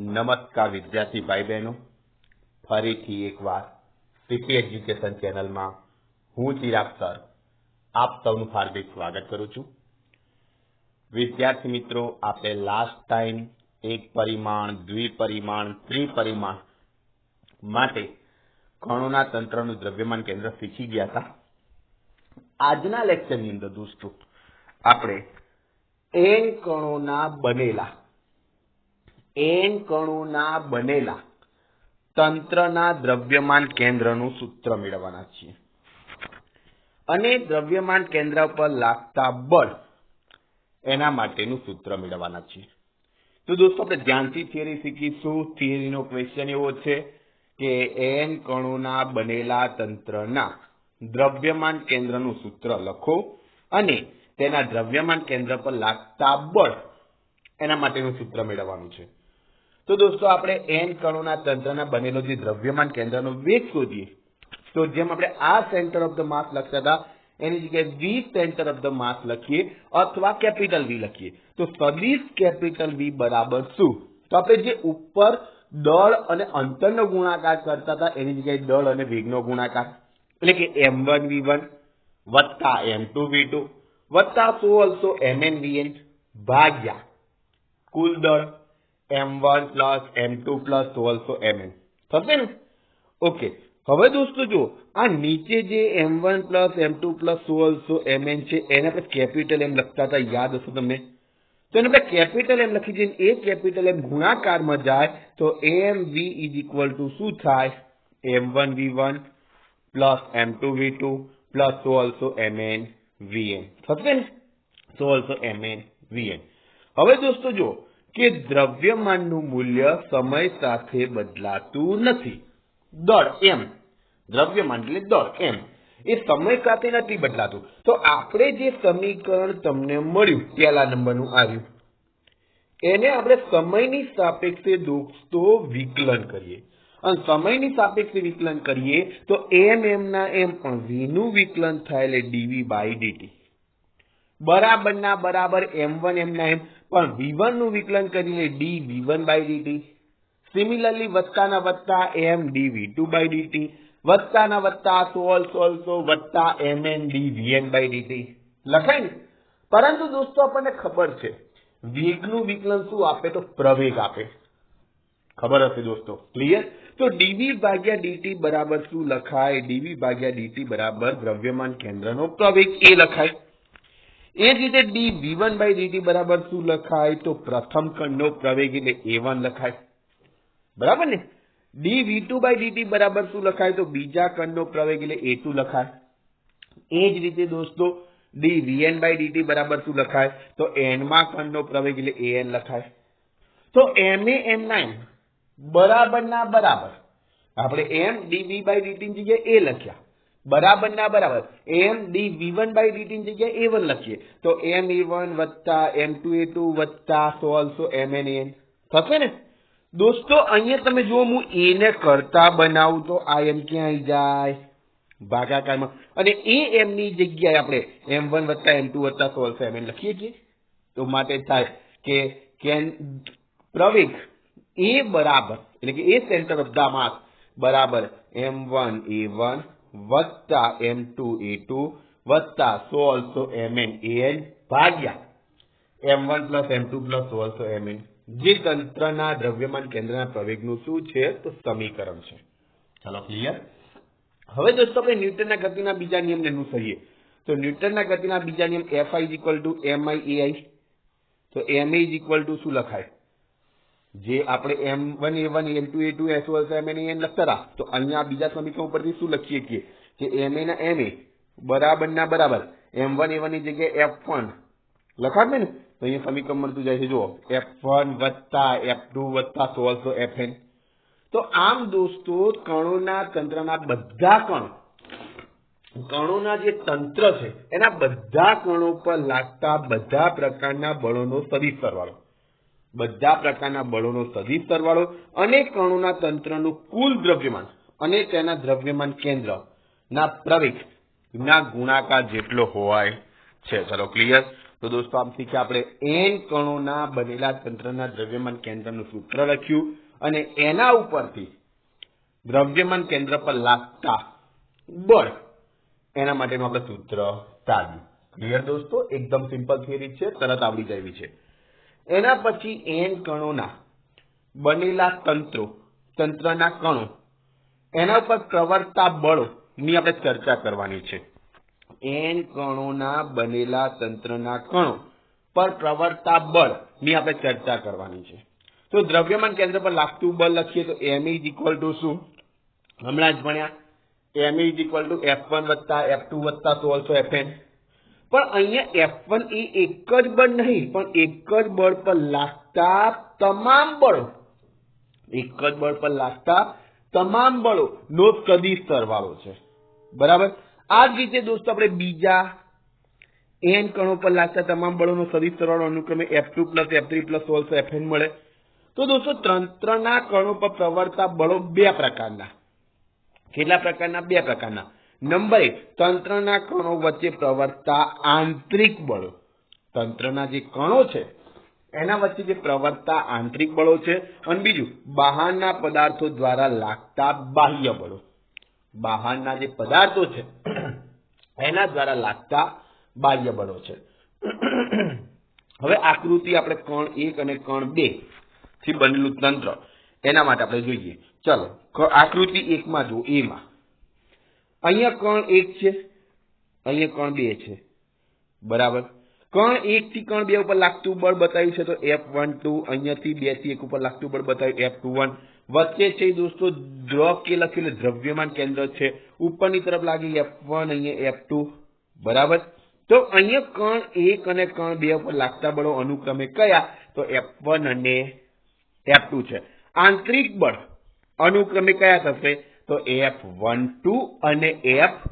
નમસ્કાર વિદ્યાર્થી ભાઈ બહેનો ફરીથી એકવાર સીપી એજ્યુકેશન ચેનલમાં હું ચિરાગ સર આપ સૌનું હાર્દિક સ્વાગત કરું છું. વિદ્યાર્થી મિત્રો, આપણે લાસ્ટ ટાઈમ એક પરિમાણ દ્વિપરિમાણ ત્રિપરિમાણ માટે કણોના તંત્રનું દ્રવ્યમાન કેન્દ્ર શીખી ગયા હતા. આજના લેક્ચરની અંદર દોસ્તો, આપણે એન કણોના બનેલા એન કણોના બનેલા તંત્રના દ્રવ્યમાન કેન્દ્રનું સૂત્ર મેળવવાના છીએ. અને દ્રવ્યમાન કેન્દ્ર પર લાગતા બળ એના માટેનું સૂત્ર મેળવવાના છીએ. તો દોસ્તો, આપણે ધ્યાનથી થિયરી શીખીશું. થિયરીનો ક્વેશ્ચન એવો છે કે એન કણોના બનેલા તંત્રના દ્રવ્યમાન કેન્દ્રનું સૂત્ર લખો અને તેના દ્રવ્યમાન કેન્દ્ર પર લાગતા બળ એના માટેનું સૂત્ર મેળવવાનું છે. તો દોસ્તો આપણે એન કણોના તંત્રના બનેલો જે દ્રવ્યમાન કેન્દ્રનો વેગ શોધીએ. તો જેમ આપણે આ સેન્ટર ઓફ ધ માસ લખતા હતા, એની જગ્યાએ V centre of the mass લખીએ અથવા કેપિટલ વી લખીએ. તો સદિશ કેપિટલ વી બરાબર શું? તો આપણે જે ઉપર દળ અને અંતરનો ગુણાકાર કરતા હતા, એની જગ્યાએ દળ અને વેગનો ગુણાકાર. એટલે કે એમ વન વી વન વત્તા એમ ટુ વી ટુ વત્તા so also M N V N ભાગ્યા કુલ દળ M one plus M two plus so also M N થશે ને ઓકે હવે દોસ્તો જો આ નીચે જે M one plus M two plus so also M N છે એને આપણે કેપિટલ એમ લખતા હતા યાદ હશે તમને તો એને આપણે કેપિટલ એમ લખી દઈએ એ કેપિટલ એમ ગુણાકારમાં જાય તો M V is equal to શું થાય? M one V one plus M two V two plus so also M N V N થશે ને so also M N V N હવે દોસ્તો જો કે દ્રવ્યમાનનું મૂલ્ય સમય સાથે બદલાતું નથી. દળ એમ. દ્રવ્યમાન એટલે દળ એમ. એ સમય સાથે નથી બદલાતું. તો આપણે જે સમીકરણ તમને મળ્યું, પહેલા નંબરનું આવ્યું એને આપણે સમયની સાપેક્ષે દોસ્તો વિકલન કરીએ. અને સમયની સાપેક્ષે વિકલન કરીએ તો એમ એમના એમ પણ v નું વિકલન થાય એટલે ડીવી બાય બરાબર ના બરાબર એમ વન એમ ના એમ પણ વી નું વિકલન કરીને D V one by DT similarly વત્તાના વત્તા M D V two by DT વત્તાના વત્તા સોલ સોલ સો વત્તા M N D V N by DT લખાય ને? પરંતુ દોસ્તો, આપણને ખબર છે, વેગનું વિકલન શું આપે તો પ્રવેગ આપે. ખબર હશે દોસ્તો? ક્લિયર તો ડીવી ભાગ્યા ડીટી બરાબર શું લખાય? ડીવી ભાગ્યા ડીટી બરાબર દ્રવ્યમાન કેન્દ્રનો પ્રવેગ એ લખાય. એ જ રીતે D V one by DT બરાબર શું લખાય? તો પ્રથમ ખંડનો પ્રવેગ એટલે એ વન લખાય. બરાબર ને? D V two by DT બરાબર શું લખાય? તો બીજા ખંડનો પ્રવેગ એટલે એ ટુ લખાય. એ જ રીતે દોસ્તો ડી વીએન બાય ડીટી બરાબર શું લખાય? તો એનમાં ખંડનો પ્રવેગ એટલે એ એન લખાય. તો એમ એ એમ નાઇન બરાબર ના બરાબર. આપણે એમ ડીવી બાય ડીટી ની જગ્યાએ એ લખ્યા. બરાબર ના બરાબર. M D V one by DT ની જગ્યાએ એ વન લખીએ. તો એમ એ વન વત્તા એમ ટુ એ ટુ વત્તા so also M N N થશે ને? દોસ્તો, અહીંયા તમે જુઓ, હું એ ને કરતા બનાવું તો આ એમ ક્યાં આવી જાય? ભાગાકારમાં. અને એ એમની જગ્યાએ આપણે એમ વન વત્તા એમ ટુ વત્તા સો ઓલસો એમ એન લખીએ છીએ. તો માટે થાય કે કેન પ્રવેગ એ બરાબર, એટલે કે A centre of the mass બરાબર એમ વન એ વન વત્તા એમ ટુ એ ટુ, વત્તા so also M N A N ભાગ્યા M one plus M two plus so also M N. જે તંત્રના દ્રવ્યમાન કેન્દ્રના પ્રવેગનું શું છે? તો સમીકરણ છે. ચાલો ક્લિયર હવે દોસ્તો આપણે ન્યૂટનના ગતિના બીજા નિયમને અનુસરીએ તો ન્યૂટનના ગતિના બીજા નિયમ F I equal to M I A I તો એમ ઇઝ ઇક્વલ ટુ શું લખાય? જે આપણે M one A one M two, A two, S ઓલ એમ, એન એન લખતા હતા તો અહીંયા બીજા સમીકરણ ઉપરથી શું લખીએ કે? એમ, એ, ના એમ, એ, બરાબર ના બરાબર. એમ વન, એ વનની જગ્યાએ એફ વન. લખાડને ને? તો અહીંયા સમીકરણ મળતું જાય છે. જુઓ. એફ વન વત્તા એફ ટુ વત્તા સો એફ એન. તો આમ દોસ્તો, કણોના તંત્રના બધા કણો, કણોના જે તંત્ર છે, એના બધા કણો પર લાગતા બધા પ્રકારના બળોનો સદિશ સરવાળો બધા પ્રકારના બળોનો સદિશ સરવાળો અને કણોના તંત્રનું કુલ દ્રવ્યમાન અને તેના દ્રવ્યમાન કેન્દ્ર ના પ્રવેગ ના ગુણાકાર જેટલો હોય છે. ચલો ક્લિયર તો દોસ્તો શીખ્યા આપણે એન કણોના બનેલા તંત્રના દ્રવ્યમાન કેન્દ્રનું સૂત્ર લખ્યું અને એના ઉપરથી દ્રવ્યમાન કેન્દ્ર પર લાગતા બળ એના માટેનું આપણે સૂત્ર સાધ્યું ક્લિયર દોસ્તો? એકદમ સિમ્પલ થિયરી છે, તરત આવડી જાય છે. એના પછી એન કણોના બનેલા તંત્રો, તંત્રના કણો. એના ઉપર પ્રવર્તા બળો આપણે ચર્ચા કરવાની છે. એન કણોના બનેલા તંત્રના કણો પર પ્રવર્તા બળની આપણે ચર્ચા કરવાની છે. તો દ્રવ્યમાન કેન્દ્ર પર લાગતું બળ લખીએ તો એમ ઇઝ ઇક્વલ ટુ શું? હમણાં જ ભણ્યા. M is equal to F one વત્તા એફ ટુ વત્તા ઓલસો એફ એન પણ અહીંયા F1 એ એક જ બળ નહીં, પણ એક જ બળ પર લાગતા તમામ બળો. એક જ બળ પર લાગતા તમામ બળો. નો સદિશ સરવાળો છે. બરાબર? આ જ રીતે દોસ્તો આપણે બીજા એન કણો પર લાગતા તમામ બળોનો સદિશ સરવાળો અનુક્રમે F two plus F three plus also N મળે. તો દોસ્તો તંત્રના કણો પર પ્રવર્તા બળો બે પ્રકારના. કેટલા પ્રકારના? બે પ્રકારના. નંબર એક, તંત્રના કણો વચ્ચે પ્રવર્તા આંતરિક બળો. તંત્રના જે કણો છે, એના વચ્ચે જે પ્રવર્તા આંતરિક બળો છે અને બીજું, બહારના પદાર્થો દ્વારા લાગતા બાહ્ય બળો. બહારના જે પદાર્થો છે, એના દ્વારા લાગતા બાહ્ય બળો છે. હવે આકૃતિ આપણે કણ એક અને કણ બેથી બનેલું તંત્ર, એના માટે આપણે જોઈએ. ચલો આકૃતિ એકમાં જુઓ, એમાં. અહીંયા કણ એક છે, અહીંયા કણ બે છે. બરાબર? કણ એક થી કણ બે ઉપર લાગતું બળ બતાવ્યું છે તો એફ વન ટુ અહીંયાથી બેથી એક ઉપર લાગતું બળ બતાવ્યું એફ ટુ વન વચ્ચે છે દોસ્તો દ્રવ કે લખેલું દ્રવ્યમાન કેન્દ્ર છે. ઉપરની તરફ લાગી એફ વન અહીંયા એફ ટુ બરાબર? તો અહીંયા કણ એક અને કણ બે ઉપર લાગતા બળો અનુક્રમે કયા? તો એફ વન અને એફ ટુ છે. આંતરિક બળ અનુક્રમે કયા થશે? તો એફ વન ટુ અને એફ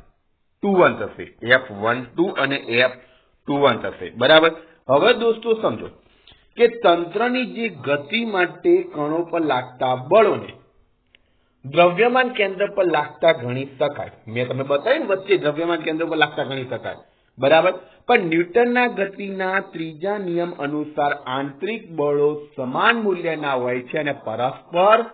ટુ વન થશે. એફ વન ટુ અને એફ ટુ વન થશે. બરાબર? હવે દોસ્તો સમજો કે તંત્રની જે ગતિ માટે કણો પર લાગતા બળોને દ્રવ્યમાન કેન્દ્ર પર લાગતા ગણી શકાય. મેં તમને બતાવ્યું વચ્ચે દ્રવ્યમાન કેન્દ્ર પર લાગતા ગણી શકાય. બરાબર? પણ ન્યૂટનના ગતિના ત્રીજા નિયમ અનુસાર આંતરિક બળો સમાન મૂલ્યના હોય છે અને પરસ્પર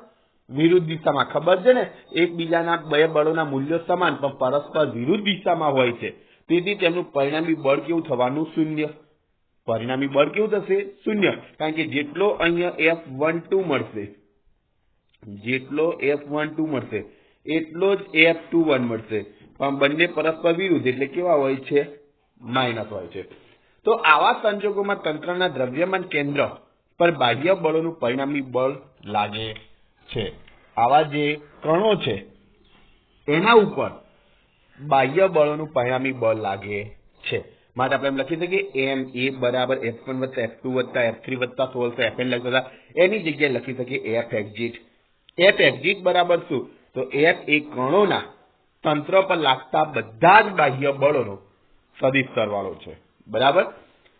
વિરુદ્ધ દિશામાં. ખબર છે ને? એકબીજાના બે બળોના મૂલ્યો સમાન, પણ પરસ્પર વિરુદ્ધ દિશામાં હોય છે. તેથી તેમનું પરિણામી બળ કેવું થવાનું? શૂન્ય. પરિણામી બળ કેવું થશે? શૂન્ય. કારણ કે જેટલો અહીંયા એફ વન ટુ મળશે, જેટલો એફ વન ટુ મળશે, એટલો જ એફ ટુ વન મળશે. પણ બંને પરસ્પર વિરુદ્ધ, એટલે કેવા હોય છે? માઇનસ હોય છે. તો આવા સંજોગોમાં તંત્રના દ્રવ્યમાન કેન્દ્ર પર બાહ્ય બળોનું પરિણામી બળ લાગે છે. આવા જે કણો છે, એના ઉપર બાહ્ય બળોનું પરિણામી બળ લાગે છે. માટે આપણે એમ લખી શકીએ એમ એ બરાબર એફ વન વત્તા એફ ટુ વત્તા એફ થ્રી વત્તા સોળસો એફ એન લખતા એની જગ્યાએ લખી શકીએ એફ એક્ઝિટ. એફ એક્ઝિટ બરાબર શું? તો એફ એ કણોના તંત્ર પર લાગતા બધા જ બાહ્ય બળોનો સદિશ સરવાળો છે. બરાબર?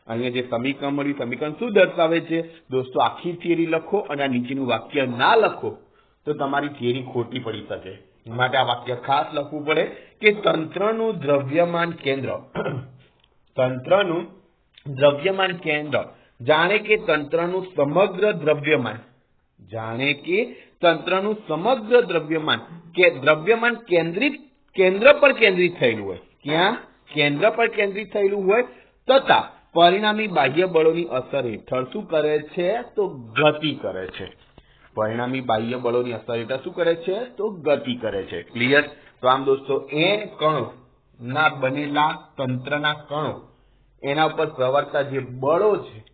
અહીંયા જે સમીકરણ મળ્યું, સમીકરણ શું દર્શાવે છે? દોસ્તો, આખી થિયરી લખો અને આ નીચેનું વાક્ય ના લખો, તો તમારી થિયરી ખોટી પડી શકે. માટે આ વાક્ય ખાસ લખવું પડે કે તંત્રનું દ્રવ્યમાન કેન્દ્ર, તંત્રનું દ્રવ્યમાન કેન્દ્ર જાણે કે તંત્રનું સમગ્ર દ્રવ્યમાન, જાણે કે તંત્રનું સમગ્ર દ્રવ્યમાન કે દ્રવ્યમાન કેન્દ્રિત, કેન્દ્ર પર કેન્દ્રિત થયેલું હોય. ક્યાં? કેન્દ્ર પર કેન્દ્રિત થયેલું હોય. તથા પરિણામી બાહ્ય બળોની અસર હેઠળ શું કરે છે? તો ગતિ કરે છે. પરિણામી બાહ્ય બળોની અસર હેઠળ શું કરે છે? તો ગતિ કરે છે. ક્લિયર તો આમ દોસ્તો એન કણો ના બનેલા તંત્રના કણો, એના ઉપર પ્રવર્તા જે બળો છે,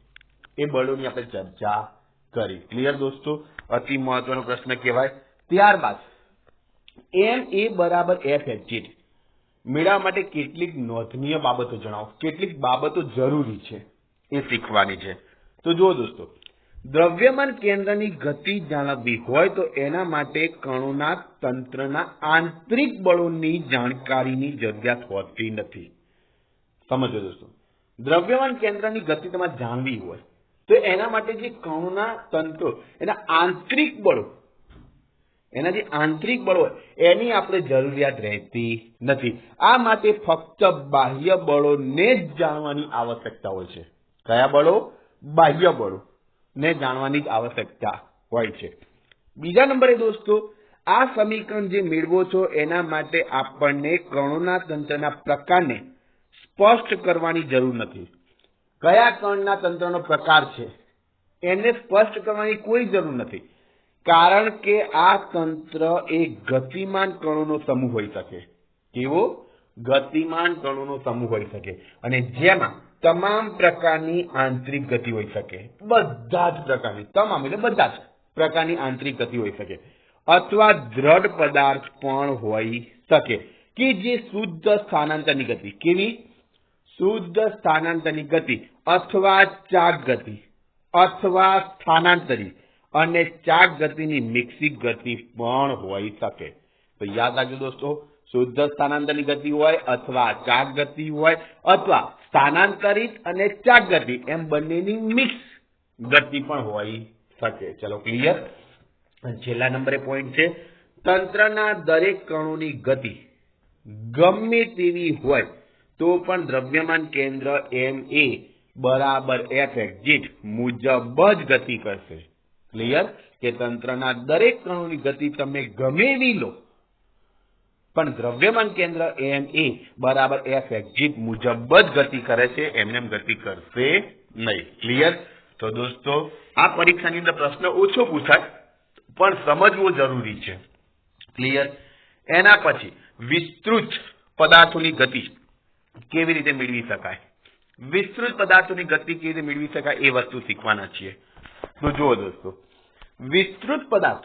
એ બળોની આપણે ચર્ચા કરી. ક્લિયર દોસ્તો? અતિ મહત્વનો પ્રશ્ન કહેવાય. ત્યારબાદ એમ એ બરાબર એફ એક્ઝિટ મેળવવા માટે કેટલીક નોંધનીય બાબતો જણાવો. કેટલીક બાબતો જરૂરી છે, એ શીખવાની છે. તો જુઓ દોસ્તો, દ્રવ્યમાન કેન્દ્રની ગતિ જાણવી હોય તો એના માટે કણોના તંત્રના આંતરિક બળોની જાણકારીની જરૂરિયાત હોતી નથી. સમજો દોસ્તો, દ્રવ્યમાન કેન્દ્રની ગતિ તમારે જાણવી હોય તો એના માટે જે કણોના તંત્રો, એના આંતરિક બળો એના જે આંતરિક બળો એની આપણે જરૂરિયાત રહેતી નથી. આ માટે ફક્ત બાહ્ય બળોને જ જાણવાની આવશ્યકતા હોય છે. કયા બળો? બાહ્ય બળો ને જાણવાની જ આવશ્યકતા હોય છે. બીજા નંબરે દોસ્તો, આ સમીકરણ જે મેળવો છો એના માટે આપણને કણોના તંત્રના પ્રકારને સ્પષ્ટ કરવાની જરૂર નથી. કયા કણના તંત્રનો પ્રકાર છે? એને સ્પષ્ટ કરવાની કોઈ જરૂર નથી. કારણ કે આ તંત્ર એ ગતિમાન કણોનો સમૂહ હોઈ શકે. કેવો? ગતિમાન કણોનો સમૂહ હોઈ શકે. અને જેમાં તમામ પ્રકારની આંતરિક ગતિ હોઈ શકે. બધા જ પ્રકારની. તમામ એટલે બધા જ પ્રકારની આંતરિક ગતિ હોઈ શકે. અથવા દ્રઢ પદાર્થ પણ હોઈ શકે. કે જે શુદ્ધ સ્થાનાંતરની ગતિ. કેવી? શુદ્ધ સ્થાનાંતરની ગતિ અથવા ચાક ગતિ. અથવા સ્થાનાંતરી. અને ચાક ગતિની મિક્સિક ગતિ પણ હોઈ શકે. તો યાદ રાખજો દોસ્તો, શુદ્ધ સ્થાનાંતરની ગતિ હોય અથવા ચાક ગતિ હોય અથવા સ્થાનાંતરિત અને ચાક ગતિ, એમ બંનેની મિક્સ ગતિ પણ હોઈ શકે. ચલો ક્લિયર છેલ્લા નંબરે પોઈન્ટ છે. તંત્રના દરેક કણોની ગતિ ગમે તેવી હોય તો પણ દ્રવ્યમાન કેન્દ્ર એમ એ બરાબર એફ એક્ઝિટ મુજબ જ ગતિ કરશે. ક્લિયર કે તંત્રના દરેક કણોની ગતિ તમે ગમે એવી લો. પણ દ્રવ્યમાન કેન્દ્ર એમ એ બરાબર એફ એક્ઝિટ મુજબ જ ગતિ કરે છે, એમને ગતિ કરશે નહીં. ક્લિયર તો દોસ્તો, આ પરીક્ષાની અંદર પ્રશ્ન ઓછો પૂછાય, પણ સમજવો જરૂરી છે. ક્લિયર એના પછી વિસ્તૃત પદાર્થોની ગતિ કેવી રીતે મેળવી શકાય? વિસ્તૃત પદાર્થોની ગતિ કેવી રીતે મેળવી શકાય એ વસ્તુ શીખવાના છીએ. તો જુઓ દોસ્તો. વિસ્તૃત પદાર્થ.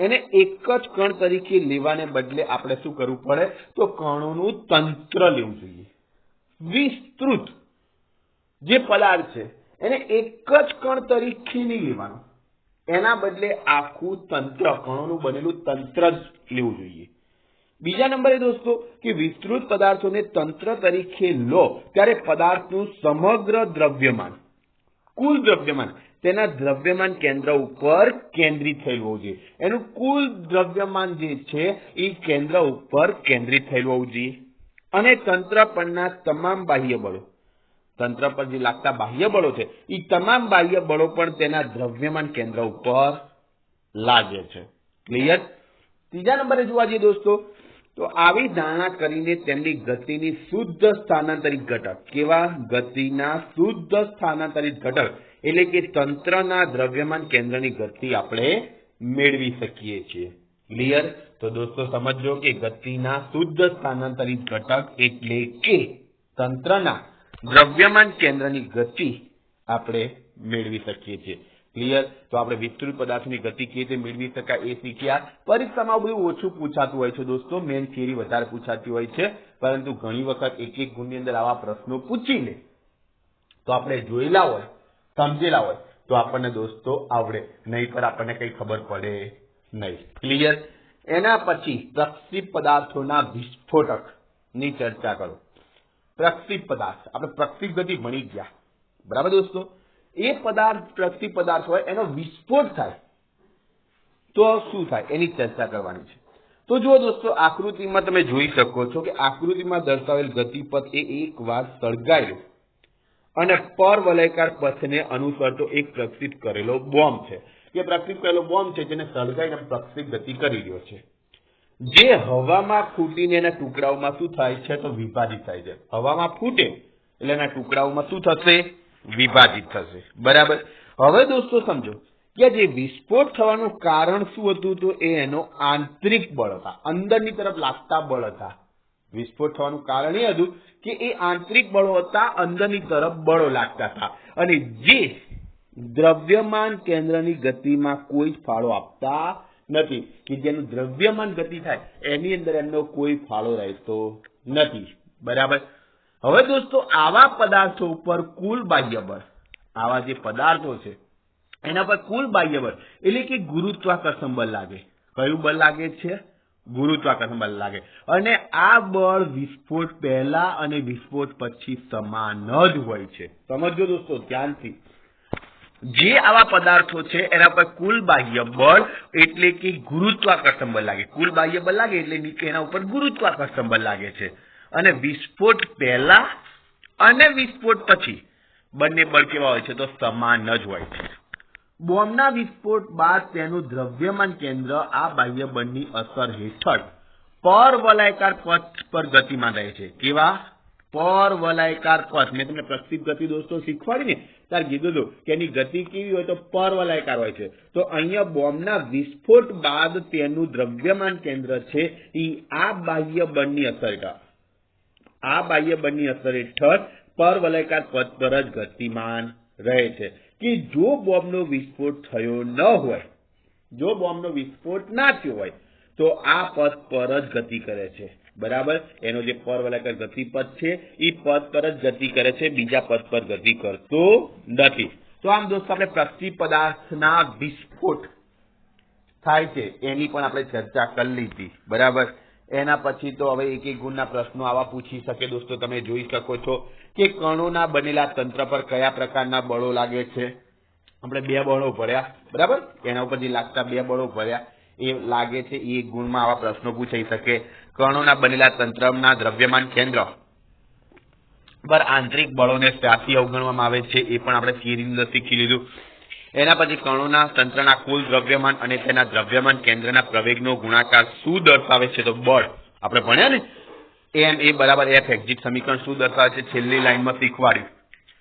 એને એક જ કણ તરીકે લેવાને બદલે આપણે શું કરવું પડે? તો કણોનું તંત્ર લેવું જોઈએ. વિસ્તૃત. જે પદાર્થ છે, એને એક જ કણ તરીકે નહીં લેવાનો. એના બદલે આખું તંત્ર, કણોનું બનેલું તંત્ર જ લેવું જોઈએ. બીજા નંબરે દોસ્તો, કે વિસ્તૃત પદાર્થોને તંત્ર તરીકે લો, ત્યારે પદાર્થનું સમગ્ર દ્રવ્યમાન. કુલ દ્રવ્યમાન. તેના દ્રવ્યમાન કેન્દ્ર ઉપર કેન્દ્રિત થયેલું હોવું જોઈએ. એનું કુલ દ્રવ્યમાન જે છે એ કેન્દ્ર ઉપર કેન્દ્રિત થયેલું હોવું જોઈએ. અને તંત્ર પરના તમામ બાહ્ય બળો. તંત્ર પર જે લાગતા બાહ્ય બળો છે એ તમામ બાહ્ય બળો પણ તેના દ્રવ્યમાન કેન્દ્ર ઉપર લાગે છે. ક્લિયર ત્રીજા નંબરે જોવા જઈએ દોસ્તો તો આવી ધારણા કરીને તેમની ગતિની શુદ્ધ સ્થાનાંતરિત ઘટક, કેવા? ગતિના શુદ્ધ સ્થાનાંતરિત ઘટક, એટલે કે તંત્રના દ્રવ્યમાન કેન્દ્રની ગતિ આપણે મેળવી શકીએ છીએ. ક્લિયર તો દોસ્તો સમજો કે ગતિના શુદ્ધ સ્થાનાંતરિત ઘટક એટલે કે તંત્રના દ્રવ્યમાન કેન્દ્રની ગતિ આપણે મેળવી શકીએ છીએ. ક્લિયર તો આપણે વિસ્તૃત પદાર્થની ગતિ કેવી રીતે મેળવી શકાય એ શીખ્યા. પરીક્ષામાં બધું ઓછું પૂછાતું હોય છે દોસ્તો. મેન થિયરી વધારે પૂછાતી હોય છે. પરંતુ ઘણી વખત એક એક ગુણની અંદર આવા પ્રશ્નો પૂછીને તો આપણે જોયેલા હોય, સમજેલા હોય, તો આપણને દોસ્તો આવડે. નહીં પર આપણને કઈ ખબર પડે નહીં. ક્લિયર એના પછી પ્રક્ષિપ પદાર્થોના વિસ્ફોટકની ચર્ચા કરો. પ્રક્ષિપ પદાર્થ. આપણે પ્રક્ષિપ ગતિ ભણી ગયા. બરાબર દોસ્તો? એ પદાર્થ પ્રગતિ પદાર્થ હોય, એનો વિસ્ફોટ થાય. તો શું થાય? એની ચર્ચા કરવાની છે. તો જુઓ દોસ્તો, આકૃતિમાં તમે જોઈ શકો છો કે આકૃતિમાં દર્શાવેલ ગતિપથ એ એક વાર સળગાયેલું અને પરવલયકાર પથને અનુસરતો એક પ્રક્ષિપ્ત કરેલો બોમ્બ છે. કે પ્રક્ષિપ્ત કરેલો બોમ્બ છે જેને સળગાઈને પ્રક્ષિપ્ત ગતિ કરી રહ્યો છે. જે હવામાં ફૂટીને એના ટુકડાઓમાં શું થાય છે? તો વિભાજિત થાય છે. હવામાં ફૂટે, એટલે એના ટુકડાઓમાં શું થશે? વિભાજિત થશે. બરાબર? હવે દોસ્તો સમજો કે જે વિસ્ફોટ થવાનું કારણ શું હતું તો એનો આંતરિક બળ હતા. અંદરની તરફ લાગતા બળ હતા. વિસ્ફોટ થવાનું કારણ એ હતું કે એ આંતરિક બળો હતા, અંદરની તરફ બળો લાગતા હતા. અને જે દ્રવ્યમાન કેન્દ્રની ગતિમાં કોઈ જ ફાળો આપતા નથી. કે જેનું દ્રવ્યમાન ગતિ થાય, એની અંદર એમનો કોઈ ફાળો રહેતો નથી. બરાબર? હવે દોસ્તો, આવા પદાર્થો ઉપર કુલ બાહ્ય બળ આવા જે પદાર્થો છે, એના પર કુલ બાહ્ય બળ એટલે કે ગુરુત્વાકર્ષણ બળ લાગે. કયું બળ લાગે છે? ગુરુત્વાકર્ષણ બળ લાગે. અને આ બળ વિસ્ફોટ પહેલા અને વિસ્ફોટ પછી સમાન જ હોય છે. સમજો દોસ્તો, ધ્યાનથી. જે આવા પદાર્થો છે, એના પર કુલ બાહ્ય બળ એટલે કે ગુરુત્વાકર્ષણ બળ લાગે. કુલ બાહ્ય બળ લાગે એટલે એના ઉપર ગુરુત્વાકર્ષણ બળ લાગે છે. અને વિસ્ફોટ પહેલા અને વિસ્ફોટ પછી. બંને બળ કેવા હોય છે? તો સમાન જ હોય છે. બોમ્બના વિસ્ફોટ બાદ તેનું દ્રવ્યમાન કેન્દ્ર આ બાહ્ય બળની અસર હેઠળ પરવલયાકાર પથ પર ગતિમાન રહે છે. કેવા? પરવલયાકાર પથ મેં તમને પ્રક્ષિપ્ત ગતિ દોસ્તો શીખવાડી ને, ત્યારે કીધું હતું કે એની ગતિ કેવી હોય તો પરવલયાકાર હોય છે. તો અહીંયા બોમ્બના વિસ્ફોટ બાદ તેનું દ્રવ્યમાન કેન્દ્ર છે. એ આ બાહ્ય બળની અસર હેઠળ. આ બાહ્ય બળની અસર હેઠળ પરવલયાકાર પથ પર જ ગતિમાન રહે છે કે જો બોમ્બનો વિસ્ફોટ થયો ન હોય, જો બોમ્બનો વિસ્ફોટ ના થયો હોય, તો આ પથ પર જ ગતિ કરે છે. બરાબર? એનો જે પરવલયાકાર ગતિ પથ છે એ પથ પર જ ગતિ કરે છે, બીજા પથ પર ગતિ કરતો નથી. તો આમ દોસ્તો, આપણે પ્રસ્તી પદાર્થના વિસ્ફોટ થાય છે, એની પણ આપણે ચર્ચા કરી લીધી. બરાબર? એના પછી તો હવે એક એક ગુણના પ્રશ્નો આવા પૂછી શકે દોસ્તો, તમે જોઈ શકો છો કે કણોના બનેલા તંત્ર પર કયા પ્રકારના બળો લાગે છે. આપણે બે બળો ભર્યા, બરાબર? એના ઉપરથી લાગતા બે બળો ભર્યા, એ લાગે છે, એ ગુણમાં આવા પ્રશ્નો પૂછાઈ શકે. કણોના બનેલા તંત્રના દ્રવ્યમાન કેન્દ્ર પર આંતરિક બળોને ત્યાંથી અવગણવામાં આવે છે, એ પણ આપણે થિયરીની અંદર શીખી લીધું. એના પછી કણોના તંત્રના કુલ દ્રવ્યમાન અને તેના દ્રવ્યમાન કેન્દ્રના પ્રવેગનો ગુણાકાર શું દર્શાવે છે તો બળ. આપણે ભણ્યા ને? એમ એ બરાબર એફ એક્ઝિટ સમીકરણ શું દર્શાવે છે? છેલ્લી લાઈનમાં શીખવાડ્યું.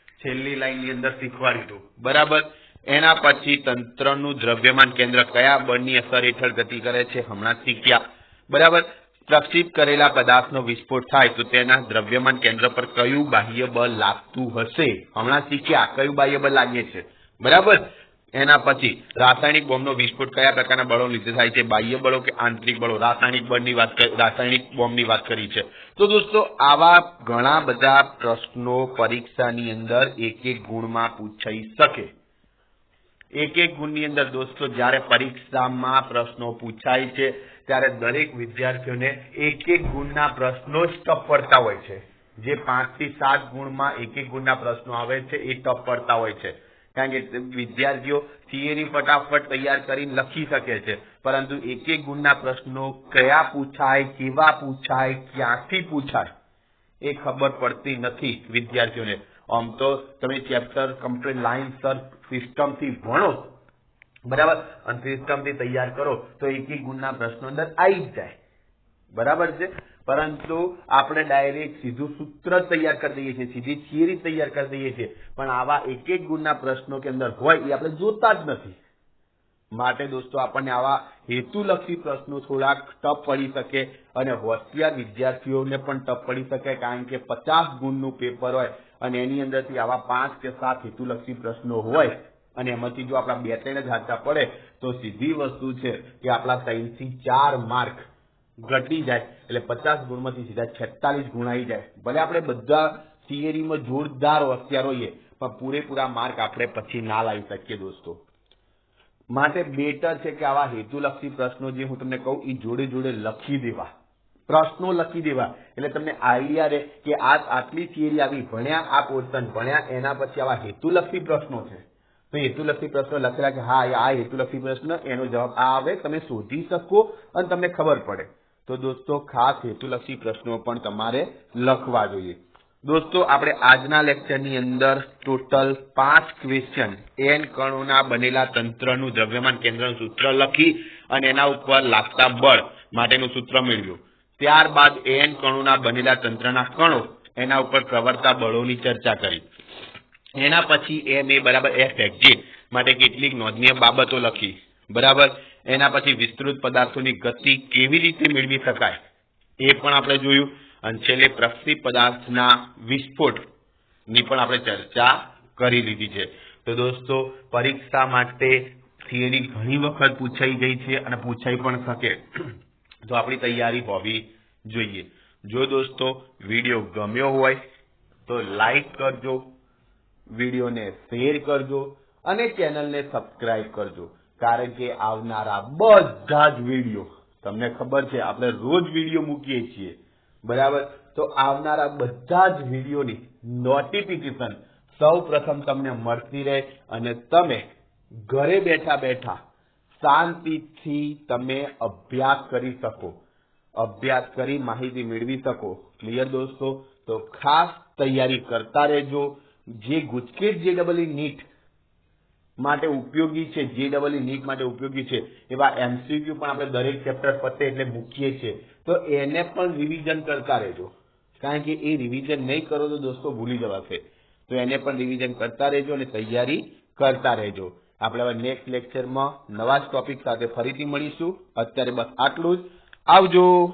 છેલ્લી લાઈનની અંદર શીખવાડ્યું હતું બરાબર. એના પછી તંત્રનું દ્રવ્યમાન કેન્દ્ર કયા બળની અસર હેઠળ ગતિ કરે છે? હમણાં શીખ્યા. બરાબર. પ્રક્ષિપ્ત કરેલા પદાર્થનો વિસ્ફોટ થાય તો તેના દ્રવ્યમાન કેન્દ્ર પર કયું બાહ્ય બળ લાગતું હશે? હમણાં શીખ્યા. કયું બાહ્ય બળ લાગે છે બરાબર. એના પછી રાસાયણિક બોમ્બનો વિસ્ફોટ કયા પ્રકારના બળો લીધે થાય છે? બાહ્ય બળો કે આંતરિક બળો? રાસાયણિક બળની વાત રાસાયણિક બોમ્બની વાત કરી છે. તો દોસ્તો, આવા ઘણા બધા પ્રશ્નો પરીક્ષાની અંદર એક એક ગુણમાં પૂછાઈ શકે. એક એક ગુણની અંદર દોસ્તો, જ્યારે પરીક્ષામાં પ્રશ્નો પૂછાય છે, ત્યારે દરેક વિદ્યાર્થીઓને એક એક ગુણના પ્રશ્નો જ ટપ પડતા હોય છે. જે પાંચથી સાત ગુણમાં એક એક ગુણના પ્રશ્નો આવે છે, એ ટપ પડતા હોય છે. કારણ કે વિદ્યાર્થીઓ થિયરી ફટાફટ તૈયાર કરીને લખી શકે છે. પરંતુ એક એક ગુણના પ્રશ્નો કયા પૂછાય, કેવા પૂછાય, ક્યાંથી પૂછાય, એ ખબર પડતી નથી વિદ્યાર્થીઓને. આમ તો તમે ચેપ્ટર કમ્પ્લીટ લાઈન સર સિસ્ટમથી ભણો બરાબર? અને સિસ્ટમથી તૈયાર કરો તો એક એક ગુણના પ્રશ્નો અંદર આવી જાય. બરાબર છે? પરંતુ આપણે ડાયરેક્ટ સીધું સૂત્ર તૈયાર કરી દઈએ છીએ, સીધી થિયરી તૈયાર કરી દઈએ છીએ. પણ આવા એક એક ગુણના પ્રશ્નો કે અંદર હોય એ આપણે જોતા જ નથી. માટે દોસ્તો, આપણને આવા હેતુલક્ષી પ્રશ્નો થોડાક ટપ પડી શકે અને હોશિયાર વિદ્યાર્થીઓને પણ ટપ પડી શકે, કારણ કે પચાસ ગુણનું પેપર હોય અને એની અંદરથી આવા પાંચ કે સાત હેતુલક્ષી પ્રશ્નો હોય અને એમાંથી જો આપણા બે ત્રણ જ હાચા પડે, તો સીધી વસ્તુ છે કે આપણા ત્રણથી ચાર માર્ક ઘટી જાય. એટલે પચાસ ગુણમાંથી સીધા છેતાલીસ ગુણ આવી જાય. ભલે આપણે બધા થિયરીમાં જોરદાર હોશિયાર હોઈએ, પણ પૂરેપૂરા માર્ક આપણે પછી ના લાવી શકીએ દોસ્તો. માટે બેટર છે કે આવા હેતુલક્ષી પ્રશ્નો જે હું તમને કહું, એ જોડે જોડે લખી દેવા. પ્રશ્નો લખી દેવા. એટલે તમને આઈડિયા રહે કે આ આટલી થિયરી આવી, ભણ્યા આ પોર્શન ભણ્યા એના પછી આવા હેતુલક્ષી પ્રશ્નો છે. તો હેતુલક્ષી પ્રશ્નો લખેલા કે હા, આ હેતુલક્ષી પ્રશ્ન, એનો જવાબ આ આવે, તમે શોધી શકો અને તમને ખબર પડે. તો દોસ્તો, ખાસ હેતુલક્ષી પ્રશ્નો પણ તમારે લખવા જોઈએ. દોસ્તો, આપણે આજના લેક્ચરની અંદર ટોટલ પાંચ ક્વેશ્ચન એન કણોના બનેલા તંત્રનું દ્રવ્યમાન કેન્દ્રનું સૂત્ર લખી અને એના ઉપર લાગતા બળ માટેનું સૂત્ર મેળવ્યું. ત્યારબાદ એન કણોના બનેલા તંત્રના કણો એના ઉપર પ્રવર્તા બળોની ચર્ચા કરી. એના પછી એમ એ બરાબર એફ એક્ઝિટ માટે કેટલીક નોંધનીય બાબતો લખી. બરાબર? એના પછી વિસ્તૃત પદાર્થોની ગતિ કેવી રીતે મેળવી શકાય? એ પણ આપણે જોયું. અને છેલ્લે પ્રક્ષિપ્ત પદાર્થના વિસ્ફોટની પણ આપણે ચર્ચા કરી લીધી છે. તો દોસ્તો, પરીક્ષા માટે થિયરી ઘણી વખત પૂછાઈ ગઈ છે અને પૂછાઈ પણ શકે. તો આપણી તૈયારી હોવી જોઈએ. જો દોસ્તો, વીડિયો ગમ્યો હોય, તો લાઈક કરજો, વિડીયોને શેર કરજો અને ચેનલને સબસ્ક્રાઇબ કરજો. કારણ કે આવનારા બધા જ વીડિયો, તમને ખબર છે, આપણે રોજ વીડિયો મૂકીએ છીએ. બરાબર? તો આવનારા બધા જ વિડીયોની નોટિફિકેશન સૌ પ્રથમ તમને મળતી રહે અને તમે ઘરે બેઠા બેઠા શાંતિથી તમે અભ્યાસ કરી શકો. અભ્યાસ કરી માહિતી મેળવી શકો. ક્લિયર દોસ્તો? તો ખાસ તૈયારી કરતા રહેજો. જે ગુજકેટ જે ડબલ નીટ માટે ઉપયોગી છે જે ડબલ નીટ માટે ઉપયોગી છે, એવા એમસીક્યુ પણ આપણે દરેક ચેપ્ટર પતે એટલે મૂકીએ છીએ. તો એને પણ રિવિઝન કરતા રહેજો. કારણ કે એ રિવિઝન નહીં કરો તો દોસ્તો ભૂલી જવાશે તો એને પણ રિવિઝન કરતા રહેજો અને તૈયારી કરતા રહેજો. આપણે હવે નેક્સ્ટ લેક્ચરમાં નવા જ ટોપિક સાથે ફરીથી મળીશું. અત્યારે બસ આટલું જ. આવજો.